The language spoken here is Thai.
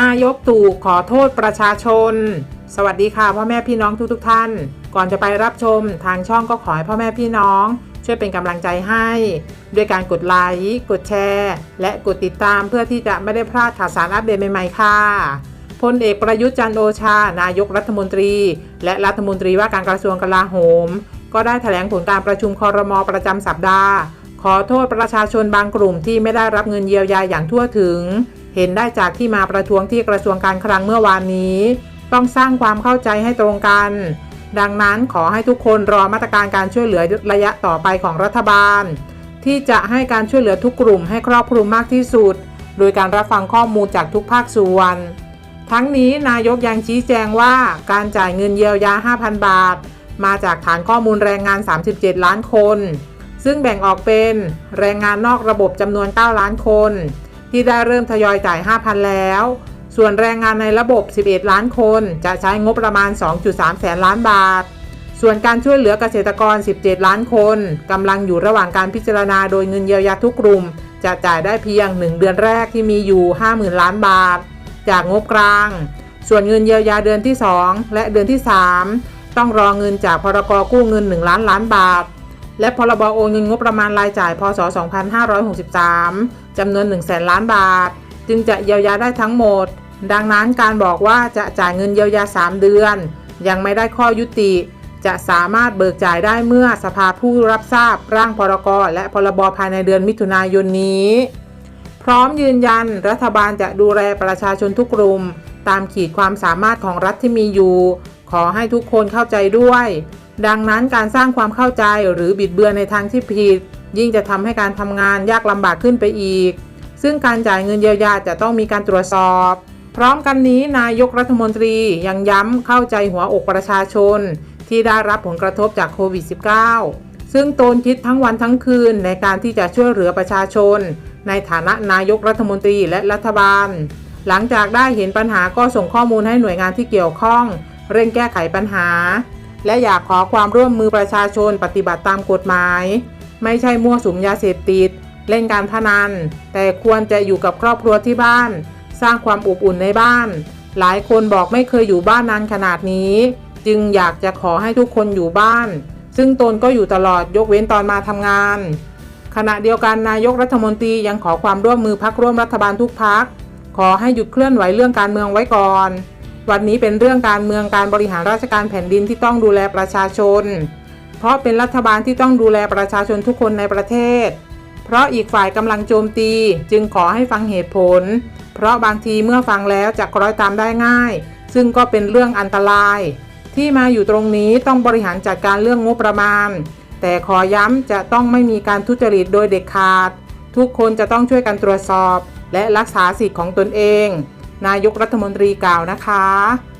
นายกตู่ขอโทษประชาชน สวัสดีค่ะพ่อแม่พี่น้องทุกทท่าน ก่อนจะไปรับชมทางช่องก็ขอให้พ่อแม่พี่น้อง ช่วยเป็นกำลังใจให้ ด้วยการกดไลค์กดแชร์ และกดติดตามเพื่อที่จะไม่ได้พลาดข่าวสารอัปเดตใหม่ๆค่ะพลเอกประยุทธ์จันโอชา นายกรัฐมนตรี และรัฐมนตรีว่าการกระทรวงกลาโหม ก็ได้แถลงผลการประชุมคอรมอประจำสัปดาห์ ขอโทษประชาชนบางกลุ่มที่ไม่ได้รับเงินเยียวยาอย่างทั่วถึง เห็นได้จากที่มาประท้วงที่กระทรวงการคลังเมื่อวานนี้ ต้องสร้างความเข้าใจให้ตรงกัน ดังนั้นขอให้ทุกคนรอมาตรการการช่วยเหลือระยะต่อไปของรัฐบาล ที่จะให้การช่วยเหลือทุกกลุ่มให้ครอบคลุมมากที่สุด โดยการรับฟังข้อมูลจากทุกภาคส่วน ทั้งนี้นายกยังชี้แจงว่าการจ่ายเงินเยียวยา 5,000 บาท มาจากฐานข้อมูลแรงงาน 37 ล้านคน ซึ่งแบ่งออกเป็น แรงงานนอกระบบจำนวน 9 ล้านคน ที่ได้เริ่มทยอยจ่าย 5,000 แล้ว ส่วนแรงงานในระบบ 11 ล้านคน จะใช้งบประมาณ 2.3 แสนล้านบาท ส่วนการช่วยเหลือเกษตรกร 17 ล้านคนกำลังอยู่ระหว่างการพิจารณาโดยเงินเยียวยาทุกกลุ่ม จะจ่ายได้เพียง 1 เดือนแรกที่มีอยู่ 50,000 ล้านบาท จากงบกลาง ส่วนเงินเยียวยาเดือนที่ 2 และเดือนที่ 3 ต้องรอเงินจากพรกกู้เงิน 1 ล้านล้านบาท และพรบโอนเงินงบประมาณรายจ่าย พศ 2563 จำนวน 1 0 0 0 0แสนล้านบาท จึงจะเยียวยาได้ทั้งหมด ดังนั้นการบอกว่าจะจ่ายเงินเยียวยา 3 เดือน ยังไม่ได้ข้อยุติ จะสามารถเบิกจ่ายได้เมื่อสภาผู้รับทราบร่างพรกและพรบภายในเดือนมิถุนายนนี้ พร้อมยืนยันรัฐบาลจะดูแลประชาชนทุกกลุ่ม ตามขีดความสามารถของรัฐที่มีอยู่ ขอให้ทุกคนเข้าใจด้วย ดังนั้นการสร้างความเข้าใจหรือบิดเบือนในทางที่ผิด ยิ่งจะทำให้การทำงานยากลำบากขึ้นไปอีก ซึ่งการจ่ายเงินเยียวยาจะต้องมีการตรวจสอบ พร้อมกันนี้นายกรัฐมนตรียังย้ำเข้าใจหัวอกประชาชน ที่ได้รับผลกระทบจากโควิด -19 ซึ่งตนคิดทั้งวันทั้งคืนในการที่จะช่วยเหลือประชาชน ในฐานะนายกรัฐมนตรีและรัฐบาล หลังจากได้เห็นปัญหาก็ส่งข้อมูลให้หน่วยงานที่เกี่ยวข้อง เร่งแก้ไขปัญหา และอยากขอความร่วมมือประชาชนปฏิบัติตามกฎหมาย ไม่ใช่มั่วสุมยาเสพติด เล่นการพนัน แต่ควรจะอยู่กับครอบครัวที่บ้าน สร้างความอบอุ่นในบ้าน หลายคนบอกไม่เคยอยู่บ้านนานขนาดนี้ จึงอยากจะขอให้ทุกคนอยู่บ้าน ซึ่งตนก็อยู่ตลอดยกเว้นตอนมาทำงาน ขณะเดียวกันนายกรัฐมนตรียังขอความร่วมมือพักร่วมรัฐบาลทุกพักขอให้หยุดเคลื่อนไหวเรื่องการเมืองไว้ก่อน วันนี้เป็นเรื่องการเมืองการบริหารราชการแผ่นดินที่ต้องดูแลประชาชน เพราะเป็นรัฐบาลที่ต้องดูแลประชาชนทุกคนในประเทศ เพราะอีกฝ่ายกำลังโจมตีจึงขอให้ฟังเหตุผล เพราะบางทีเมื่อฟังแล้วจะคล้อยตามได้ง่าย ซึ่งก็เป็นเรื่องอันตราย ที่มาอยู่ตรงนี้ต้องบริหารจัดการเรื่องงบประมาณ แต่ขอย้ำจะต้องไม่มีการทุจริตโดยเด็ดขาด ทุกคนจะต้องช่วยกันตรวจสอบ และรักษาสิทธิ์ของตนเอง นายกรัฐมนตรีกล่าวนะคะ